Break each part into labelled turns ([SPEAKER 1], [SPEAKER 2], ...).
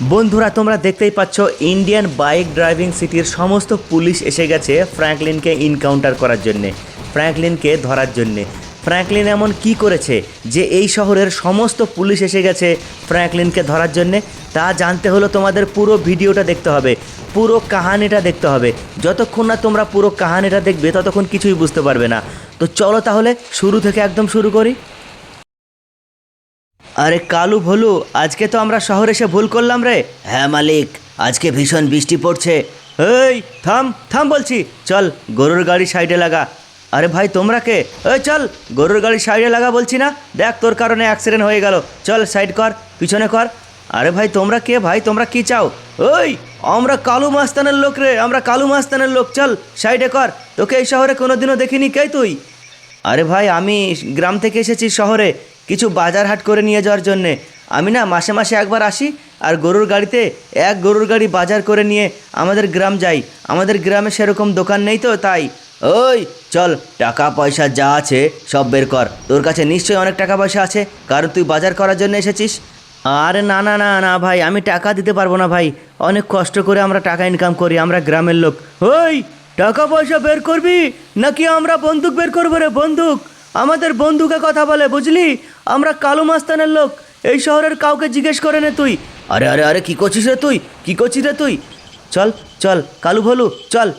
[SPEAKER 1] বন্ধুরা, তোমরা দেখতেই পাচ্ছ ইন্ডিয়ান বাইক ড্রাইভিং সিটির সমস্ত পুলিশ এসে গেছে ফ্র্যাঙ্কলিনকে ইনকাউন্টার করার জন্যে ফ্র্যাঙ্কলিনকে ধরার জন্যে। ফ্র্যাঙ্কলিন এমন কি করেছে যে এই শহরের সমস্ত পুলিশ এসে গেছে ফ্র্যাঙ্কলিনকে ধরার জন্যে? তা জানতে হলো তোমাদের পুরো ভিডিওটা দেখতে হবে, পুরো কাহানিটা দেখতে হবে। যতক্ষণ না তোমরা পুরো কাহানিটা দেখবে, ততক্ষণ কিছুই বুঝতে পারবে না। তো চলো তাহলে শুরু থেকে একদম শুরু করি। আরে কালু ভলু, আজকে তো আমরা শহরে এসে ভুল করলাম রে। হ্যাঁ মালিক, আজকে ভীষণ বৃষ্টি পড়ছে। এই, থাম থাম বলছি, চল গরুর গাড়ি সাইডে লাগা। আরে ভাই, তোমরা কে? ওই চল, গরুর গাড়ি সাইডে লাগা বলছি না? দেখ তোর কারণে অ্যাক্সিডেন্ট হয়ে গেল। চল সাইড কর, পিছনে কর। আরে ভাই, তোমরা কে ভাই? তোমরা কি চাও? ওই আমরা কালু মাস্তানের লোক রে, আমরা কালু মাস্তানের লোক। চল সাইডে কর। তোকে এই শহরে কোনোদিনও দেখিনি। কে তুই? আরে ভাই, আমি গ্রাম থেকে এসেছি শহরে। কিছু বাজার হাট করে নিয়ে যাওয়ার জন্যে। আমি না মাসে মাসে একবার আসি আর গরুর গাড়িতে এক গরুর গাড়ি বাজার করে নিয়ে আমাদের গ্রাম যাই। আমাদের গ্রামে সেরকম দোকান নেই তো তাই। ওই, চল টাকা পয়সা যা আছে সব বের কর। তোর কাছে নিশ্চয়ই অনেক টাকা পয়সা আছে। কারণ তুই বাজার করার জন্য এসেছিস। আরে না না না না ভাই, আমি টাকা দিতে পারব না ভাই। অনেক কষ্ট করে আমরা টাকা ইনকাম করি, আমরা গ্রামের লোক। ওই টাকা পয়সা বের করবি? নাকি আমরা বন্দুক বের করব রে বন্দুক? আমাদের বন্ধুকে কথা বলে, বুঝলি? আমরা কালো মাস্তানের লোক। এই শহরের কাউকে জিজ্ঞেস করে নে তুই। আরে আরে আরে, কি করছিস রে তুই? কি করছিস রে তুই? চল চল, কালু ভলু, চল।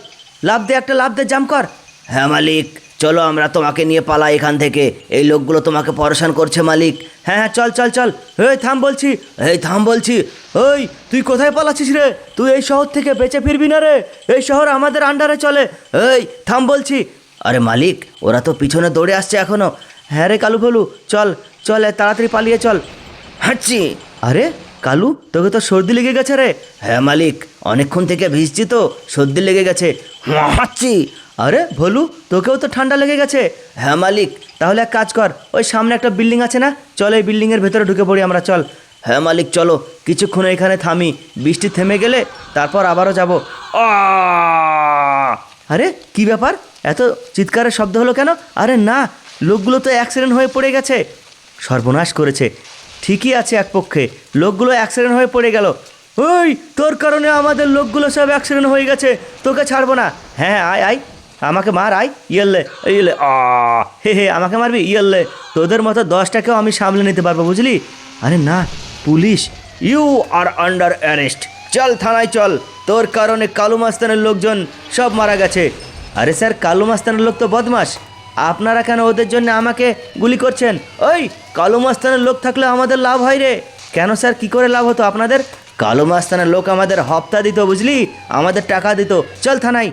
[SPEAKER 1] লাভ দে, একটা লাভ দে জাম কর। হ্যাঁ মালিক। চলো, আমরা তোমাকে নিয়ে পালাই এখান থেকে। এই লোকগুলো তোমাকে পরেশান করছে, মালিক। হ্যাঁ হ্যাঁ চল চল চল। এই, থাম, বলছি। এই, থাম, বলছি। ওই তুই কোথায় পালাচ্ছিস রে? তুই এই শহর থেকে বেঁচে ফিরবি না রে? এই শহর আমাদের আন্ডারে চলে। এই, থাম, বলছি। আরে মালিক, ওরা তো পিছনে দৌড়ে আসছে এখনও। হ্যাঁ রে কালু ফলু, চল চল তাড়াতাড়ি পালিয়ে চল। হাঁটছি। আরে কালু, তোকে তো সর্দি লেগে গেছে রে। হ্যাঁ মালিক, অনেকক্ষণ থেকে ভিজছি তো, সর্দি লেগে গেছে। হাঁটছি। আরে ভলু, তোকেও তো ঠান্ডা লেগে গেছে। হ্যাঁ মালিক, তাহলে এক কাজ কর, ওই সামনে একটা বিল্ডিং আছে না? চল এই বিল্ডিংয়ের ভেতরে ঢুকে পড়ি আমরা, চল। হ্যাঁ মালিক, চলো, কিছুক্ষণ এখানে থামি। বৃষ্টি থেমে গেলে, তারপর আবারও যাব! আরে কি ব্যাপার এত চিৎকারের শব্দ হলো কেন? আরে না, লোকগুলো তো অ্যাক্সিডেন্ট হয়ে পড়ে গেছে। সর্বনাশ করেছে। ঠিকই আছে এক পক্ষে, লোকগুলো অ্যাক্সিডেন্ট হয়ে পড়ে গেল। ওই, তোর কারণে আমাদের লোকগুলো সব অ্যাক্সিডেন্ট হয়ে গেছে, তোকে ছাড়বো না। হ্যাঁ আয় আয়। আমাকে মার, আয়। ইয়েললে ইয়েলে আ, হে হে, আমাকে মারবি? ইয়েললে। তোদের মতো দশটাকেও আমি সামলে নিতে পারব, বুঝলি? আরে না, police. You are under arrest. চল থানায় চল। তোর কারণে কালু মাস্তানের লোকজন সব মারা গেছে। আরে স্যার, কালু মাস্তানের লোক তো বদমাস আপনারা কেন ওদের জন্য আমাকে গুলি করছেন? ওই, কালো মাস্তানের লোক থাকলে আমাদের লাভ হয় রে। কেন স্যার, কি করে লাভ হতো আপনাদের? কালো মাস্তানের লোক আমাদের হপ্তা দিত, বুঝলি? আমাদের টাকা দিত। চল থানায়।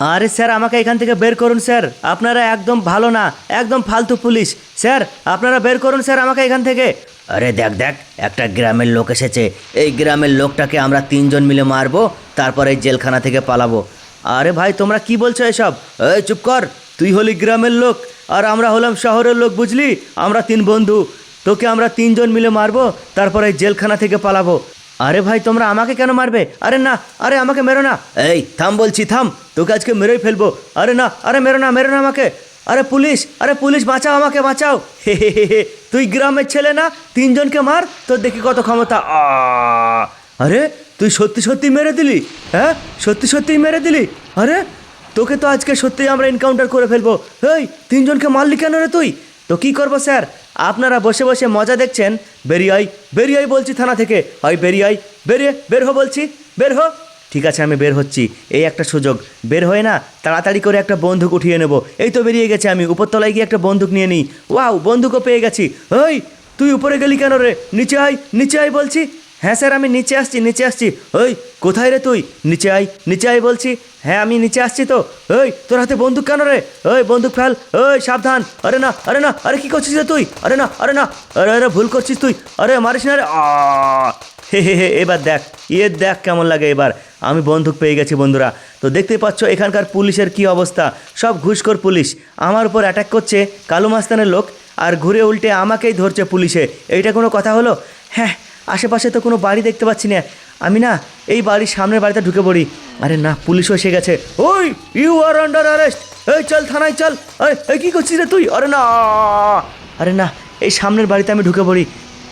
[SPEAKER 1] আরে স্যার, আমাকে এখান থেকে বের করুন, স্যার। আপনারা একদম ভালো না, একদম ফালতু পুলিশ। স্যার, আপনারা বের করুন, স্যার, আমাকে এখান থেকে। আরে দেখ দেখ, একটা গ্রামের লোক এসেছে। এই গ্রামের লোকটাকে আমরা তিনজন মিলে মারবো, তারপরে জেলখানা থেকে পালাবো। আরে ভাই, তোমরা কি বলছো এসব? এই, চুপ কর। তুই হলি গ্রামের লোক, আর আমরা হলাম শহরের লোক, বুঝলি? আমরা তিন বন্ধু। তোকে আমরা তিনজন মিলে মারবো, তারপর জেলখানা থেকে পালাবো। আরে ভাই, তোমরা আমাকে কেন মারবে? আরে না, আরে আমাকে মেরো না। এই, থাম বলছি, থাম। তোকে আজকে মেরেই ফেলব। আরে না, আরে মেরো না মেরো না আমাকে। আরে পুলিশ আরে পুলিশ, বাঁচাও আমাকে, বাঁচাও। হে হে হে হে, তুই গ্রামের ছেলে না? তিনজনকে মার, তোর দেখি কত ক্ষমতা। আরে তুই সত্যি সত্যি মেরে দিলি? হ্যাঁ? সত্যি সত্যিই মেরে দিলি? আরে, তোকে তো আজকে সত্যিই আমরা এনকাউন্টার করে ফেলব। এই তিনজনকে মারলি কেন রে তুই? তো কি করব স্যার? আপনারা বসে বসে মজা দেখছেন। বেরিয়াই বেরিয়াই বলছি থানা থেকে। হয় বেরিয়াই বেরিয়ে, বের হো বলছি। বের হো। ঠিক আছে, আমি বের হচ্ছি। এই একটা সুযোগ। বের হয়ে না, তাড়াতাড়ি করে একটা বন্দুক উঠিয়ে নেব। এই তো বেরিয়ে গেছে আমি। উপরতলায় গিয়ে একটা বন্দুক নিয়ে নিই। ওয়াও, বন্দুকও পেয়ে গেছি। ওই তুই উপরে গেলি কেন রে? নিচে আয় নিচে আয় বলছি। হ্যাঁ স্যার, আমি নিচে আসছি নিচে আসছি। ওই কোথায় রে তুই? নিচে আয় নিচে আয় বলছি। হ্যাঁ আমি নিচে আসছি তো। ওই তোর হাতে বন্দুক কেন রে? ওই বন্দুক ফেল। ওই সাবধান। আরে না আরে না, আরে কি করছিস রে তুই? আরে না আরে না, আরে আরে, ভুল করছিস তুই। আরে, মারিস না রে! হে হে হে, এবার দেখ ইয়ে দেখ কেমন লাগে এবার। আমি বন্দুক পেয়ে গেছি বন্ধুরা। তো দেখতেই পাচ্ছ, এখানকার পুলিশের কি অবস্থা। সব ঘুষখোর পুলিশ। আমার উপর অ্যাটাক করছে কালু মাস্তানের লোক, আর ঘুরে উল্টে আমাকেই ধরছে পুলিশে। এইটা কোনো কথা হলো? হ্যাঁ আশেপাশে তো কোনো বাড়ি দেখতে পাচ্ছি না। আমি না এই বাড়ির সামনের বাড়িতে ঢুকে পড়ি। আরে না, পুলিশও এসে গেছে। ওই ইউ আর আন্ডার অ্যারেস্ট এই চল, থানায় চল। আরে কী করছিস রে তুই? আরে না আরে না, এই সামনের বাড়িতে আমি ঢুকে পড়ি।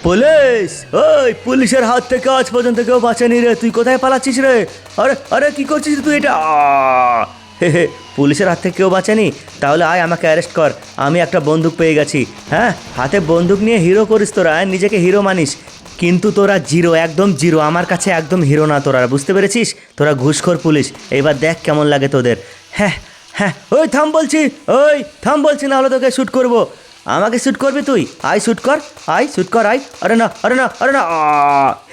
[SPEAKER 1] পুলিশ, ওই পুলিশের হাত থেকে আজ পর্যন্ত কেউ বাঁচেনি রে। তুই কোথায় পালাচ্ছিস রে? আরে আরে কি করছিস তুই এটা? পুলিশের হাত থেকে কেউ বাঁচেনি? তাহলে আয় আমাকে অ্যারেস্ট কর। আমি একটা বন্দুক পেয়ে গেছি। হ্যাঁ? হাতে বন্দুক নিয়ে হিরো করিস তোরা হ্যাঁ? নিজেকে হিরো মানিস। কিন্তু তোরা জিরো একদম জিরো আমার কাছে একদম হিরো না তোরা। বুঝতে পেরেছিস? তোরা ঘুষখোর পুলিশ। এবার দেখ কেমন লাগে তোদের। হ্যাঁ হ্যাঁ। ওই, থাম বলছি। ওই, থাম বলছি না হলে তোকে শ্যুট করব। আমাকে শ্যুট করবি তুই? আই শ্যুট কর। আই শ্যুট কর আই আরে না আরে না আরে না!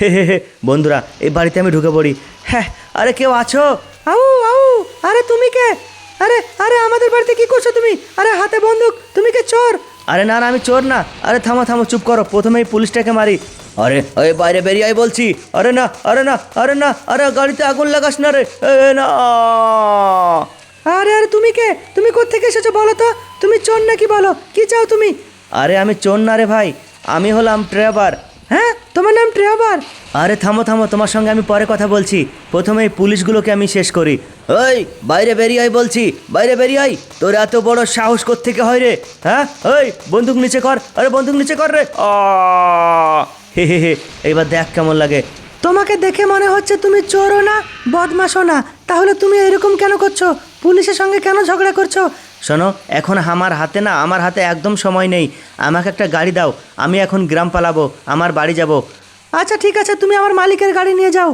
[SPEAKER 1] হে হে হে। বন্ধুরা, এই বাড়িতে আমি ঢুকে পড়ি। হ্যাঁ আরে কেউ আছো? আরে তুমি কে? আরে আরে আমাদের বাড়িতে কি করছ তুমি? আরে হাতে বন্দুক তুমি কে চোর? আরে না না আমি চোর না। আরে থামো থামো চুপ করো। প্রথমেই পুলিশটাকে মারি। আরে ওই বাইরে বেরিয়ে আয় বলছি। আরে না আরে না আরে না আরে গাড়িতে আগুন লাগাস না রে। এ, না। আরে আরে তুমি কে? তুমি কোত্থেকে এসেছ বলো তো? তুমি চোর নাকি বলো? কি চাও তুমি? আরে আমি চোর না রে ভাই। আমি হলাম ড্রাইভার। তোমার নাম ড্রাইভার আরে থামো থামো তোমার সঙ্গে আমি পরে কথা বলছি। প্রথমে এই পুলিশগুলোকে আমি শেষ করি। ওই বাইরে বেরিয়ে আয় বলছি। বাইরে বেরিয়ে আয়। তোর এত বড় সাহস থেকে হয় রে? হ্যাঁ? ওই বন্দুক নিচে কর। আরে বন্দুক নিচে কর রে। আ! হে হে হে এবার দেখ কেমন লাগে। তোমাকে দেখে মনে হচ্ছে তুমি চোরও না বদমাশও না। তাহলে তুমি এরকম কেন করছ? পুলিশের সঙ্গে কেন ঝগড়া করছ? শোনো, এখন আমার হাতে না, আমার হাতে একদম সময় নেই। আমাকে একটা গাড়ি দাও, আমি এখন গ্রাম পালাবো, আমার বাড়ি যাব। আচ্ছা ঠিক আছে, তুমি আমার মালিকের গাড়ি নিয়ে যাও।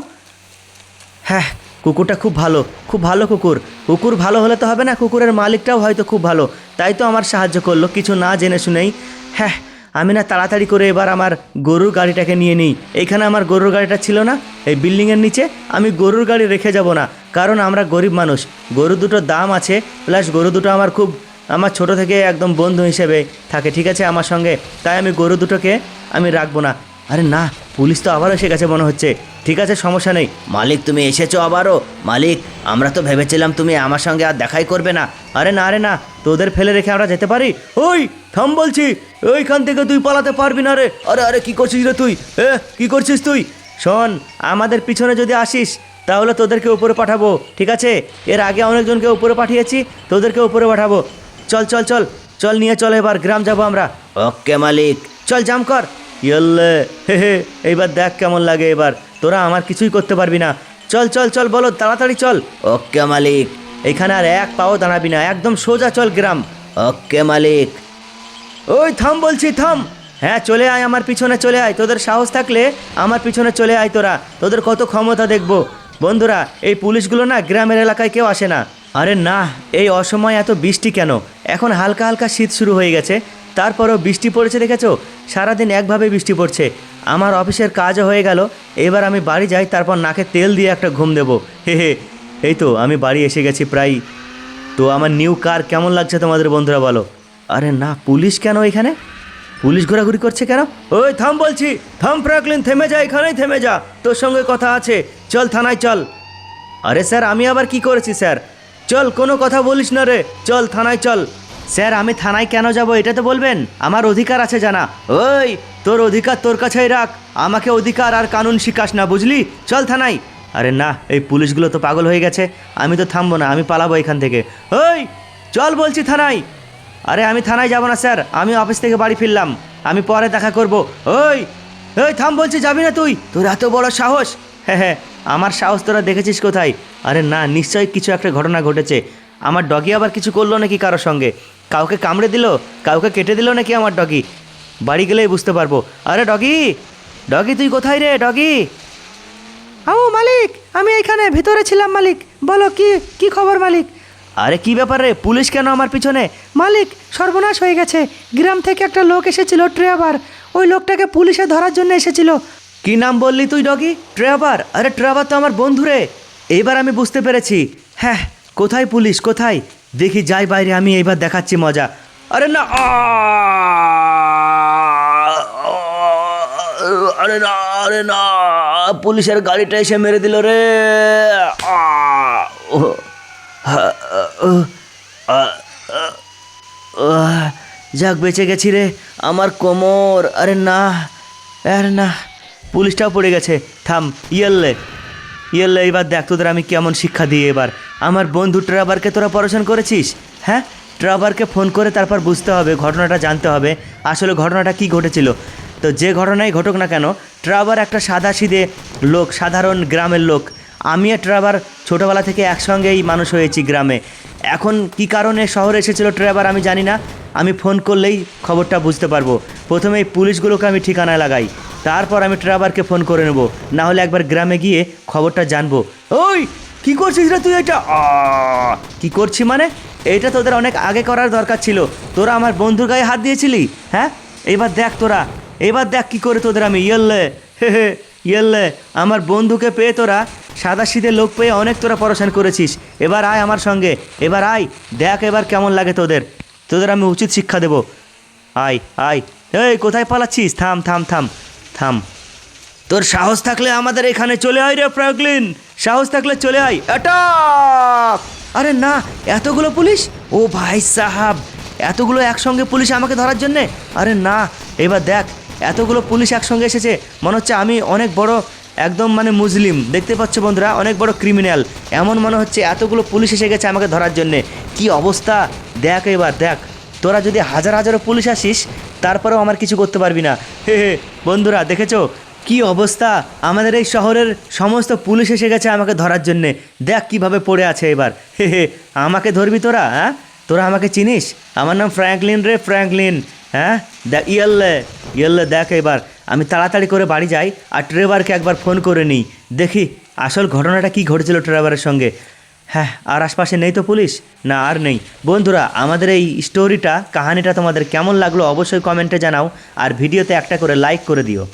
[SPEAKER 1] হ্যাঁ কুকুরটা খুব ভালো খুব ভালো কুকুর। কুকুর ভালো হলে তো হবে না, কুকুরের মালিকটাও হয়তো খুব ভালো। তাই তো আমার সাহায্য করল, কিছু না জেনে শুনেই। হ্যাঁ আমি না তাড়াতাড়ি করে এবার আমার গরুর গাড়িটাকে নিয়ে নিই। এইখানে আমার গরুর গাড়িটা ছিল না, এই বিল্ডিংয়ের নিচে, আমি গরুর গাড়ি রেখে যাব না। কারণ আমরা গরিব মানুষ। গরু দুটোর দাম আছে প্লাস গরু দুটো আমার খুব, আমার ছোট থেকে একদম বন্ধু হিসেবে থাকে, ঠিক আছে, আমার সঙ্গে। তাই আমি গরু দুটোকে, আমি রাখব না। আরে না, পুলিশ তো আবারও এসে গেছে মনে হচ্ছে। ঠিক আছে, সমস্যা নেই। মালিক, তুমি এসেছ আবারও? মালিক, আমরা তো ভেবেছিলাম তুমি আমার সঙ্গে আর দেখাই করবে না। আরে না আরে না, তোদের ফেলে রেখে আমরা যেতে পারি? ওই, থাম বলছি, ওইখান থেকে তুই পালাতে পারবি না রে। আরে আরে, কি করছিস রে তুই? এ, কি করছিস তুই? শোন, আমাদের পিছনে যদি আসিস তাহলে তোদেরকে উপরে পাঠাবো ঠিক আছে? এর আগে অনেকজনকে উপরে পাঠিয়েছি তোদেরকে উপরে পাঠাবো। চল চল চল চল নিয়ে চল এবার গ্রাম যাব আমরা। ওকে মালিক। চল জাম কর। ইয়ল্লে হে হে এইবার দেখ কেমন লাগে এবার। তোরা আমার কিছুই করতে পারবি না। চল চল চল বলো তাড়াতাড়ি চল। ওকে মালিক। এখানে আর এক পাও দাঁড়াবি না একদম সোজা চল গ্রাম। ওকে মালিক। ওই থাম বলছি থাম। হ্যাঁ চলে আয় আমার পিছনে চলে আয়। তোদের সাহস থাকলে আমার পিছনে চলে আয় তোরা। তোদের কত ক্ষমতা দেখব। বন্ধুরা, এই পুলিশগুলো না গ্রামের এলাকায় কেউ আসে না। আরে না, এই অসময় এত বৃষ্টি কেন? এখন হালকা হালকা শীত শুরু হয়ে গেছে। তারপরও বৃষ্টি পড়েছে দেখেছ? সারাদিন একভাবে বৃষ্টি পড়ছে। আমার অফিসের কাজও হয়ে গেল। এবার আমি বাড়ি যাই, তারপর নাকে তেল দিয়ে একটা ঘুম দেবো। হে হে, এই তো, আমি বাড়ি এসে গেছি প্রায়। তো আমার নিউ কার কেমন লাগছে তোমাদের বন্ধুরা বলো? আরে না, পুলিশ কেন এখানে? পুলিশ ঘোরাঘুরি করছে কেন? ওই থাম বলছি, থাম ফ্র্যাঙ্কলিন, থেমে যা, এখানেই থেমে যা। তোর সঙ্গে কথা আছে। চল থানায় চল। আরে স্যার, আমি আবার কি করেছি স্যার? চল, কোনো কথা বলিস না রে। চল থানায় চল। স্যার, আমি থানায় কেন যাব এটা তো বলবেন? আমার অধিকার আছে জানা। ওই, তোর অধিকার তোর কাছেই রাখ। আমাকে অধিকার আর কানুন শিখাস না, বুঝলি? চল থানায়। আরে না, এই পুলিশগুলো তো পাগল হয়ে গেছে। আমি তো থামবো না, আমি পালাবো এখান থেকে। ওই, চল বলছি থানায়। আরে আমি থানায় যাব না, স্যার। আমি অফিস থেকে বাড়ি ফিরলাম। আমি পরে দেখা করব। ওই ওই থাম, বলছি, যাবি না তুই? তোর এত বড় সাহস? হ্যাঁ হ্যাঁ আমার সাহস তোরা দেখেছিস কোথায়? আরে না, নিশ্চয়ই কিছু একটা ঘটনা ঘটেছে। আমার ডগি আবার কিছু করল নাকি কারোর সঙ্গে? কাউকে কামড়ে দিল? কাউকে কেটে দিল নাকি আমার ডগি? বাড়ি গেলেই বুঝতে পারব। আরে ডগি ডগি, তুই কোথায় রে, ডগি? আও মালিক, আমি এখানে ভিতরে ছিলাম মালিক। বলো, কি কি খবর মালিক? আরে কি ব্যাপার রে? পুলিশ কেন আমার পিছনে? মালিক সর্বনাশ হয়ে গেছে। গ্রাম থেকে একটা লোক এসেছিল ট্রেভার। ওই লোকটাকে পুলিশে ধরার জন্য এসেছিল। কি নাম বললি তুই ডগি? ট্রেভার? আরে ট্রেভার তো আমার বন্ধু রে। এইবার আমি বুঝতে পেরেছি। হ্যাঁ কোথায় পুলিশ কোথায়? দেখি যাই বাইরে আমি এইবার দেখাচ্ছি মজা। আরে না আরে না আরে না পুলিশের গাড়িটা এসে মেরে দিল রে। আ, ও, হা, ও, আ, আ, ও, যাক, বেঁচে গেছি রে। আমার কোমর, আরে না আরে না। পুলিশটাও পড়ে গেছে। থাম, ইয়েললে ইয়েললে, এবার দেখ তোদের আমি কেমন শিক্ষা দিই এবার। আমার বন্ধু ট্রাভারকে তোরা পড়াশোনা করেছিস? হ্যাঁ? ট্রাভারকে ফোন করে তারপর বুঝতে হবে, ঘটনাটা জানতে হবে। আসলে ঘটনাটা কি ঘটেছিল? তো যে ঘটনাই ঘটুক না কেন, ট্রাভার একটা সাদা সিধে লোক, সাধারণ গ্রামের লোক। আমি আর ট্রাভার ছোটোবেলা থেকে একসঙ্গেই মানুষ হয়েছি গ্রামে। এখন কি কারণে শহরে এসেছিল ট্রাভার আমি জানি না। আমি ফোন করলেই খবরটা বুঝতে পারব। প্রথমে পুলিশগুলোকে আমি ঠিকানায় লাগাই। তারপর আমি ট্রাভারকে ফোন করে নেব। না হলে একবার গ্রামে গিয়ে খবরটা জানব। ওই, কি করছিস রে তুই এটা? কি করছি মানে? এটা তোদের অনেক আগে করার দরকার ছিল। তোরা আমার বন্ধুর গায়ে হাত দিয়েছিলি? হ্যাঁ? এবার দেখ তোরা। এবার দেখ কি করে তোদের আমি, ইয়েললে। হে হে, ইয়েললে, আমার বন্ধুকে পেয়ে তোরা। সাদা শীতের লোক পেয়ে অনেক তোরা পড়াশোনা করেছিস। এবার আয় আমার সঙ্গে। এবার আয়। দেখ এবার কেমন লাগে তোদের। তোদের আমি উচিত শিক্ষা দেবো। আয় আয়। এই, কোথায় পালাচ্ছিস? থাম থাম থাম থাম। তোর সাহস থাকলে আমাদের এখানে চলে আয় রে ফ্র্যাঙ্কলিন। সাহস থাকলে চলে আয়। অ্যাটাক! আরে না, এতগুলো পুলিশ? ও ভাই সাহাব, এতগুলো একসঙ্গে পুলিশ আমাকে ধরার জন্যে? আরে না, এবার দেখ, এতগুলো পুলিশ একসঙ্গে এসেছে। মনে হচ্ছে আমি অনেক বড় একদম মানে মুসলিম দেখতে পাচ্ছ বন্ধুরা, অনেক বড় ক্রিমিনাল এমন মনে হচ্ছে এতগুলো পুলিশ এসে গেছে আমাকে ধরার জন্যে। কি অবস্থা? দেখ এবার, দেখ। তোরা যদি হাজার হাজারো পুলিশ আসিস, তারপরেও আমার কিছু করতে পারবি না। হে হে, বন্ধুরা, দেখেছ? কি অবস্থা? আমাদের এই শহরের সমস্ত পুলিশ এসে গেছে আমাকে ধরার জন্যে। দেখ কীভাবে পড়ে আছে এবার। হে হে, আমাকে ধরবি তোরা হ্যাঁ? তোরা আমাকে চিনিস? আমার নাম ফ্র্যাঙ্কলিন রে, ফ্র্যাঙ্কলিন। হ্যাঁ? দেখ, ইয়েললে ইয়েললে, দেখ এবার। আমি তাড়াতাড়ি করে বাড়ি যাই, আর ট্রেভারকে একবার ফোন করে নিই। দেখি, আসল ঘটনাটা কি ঘটেছিল ট্রেভারের সঙ্গে? হ্যাঁ আর আশপাশে নেই তো পুলিশ? না, আর নেই। বন্ধুরা, আমাদের এই স্টোরিটা কাহানিটা তোমাদের কেমন লাগল অবশ্যই কমেন্টে জানাও, আর ভিডিওতে একটা করে লাইক করে দিও।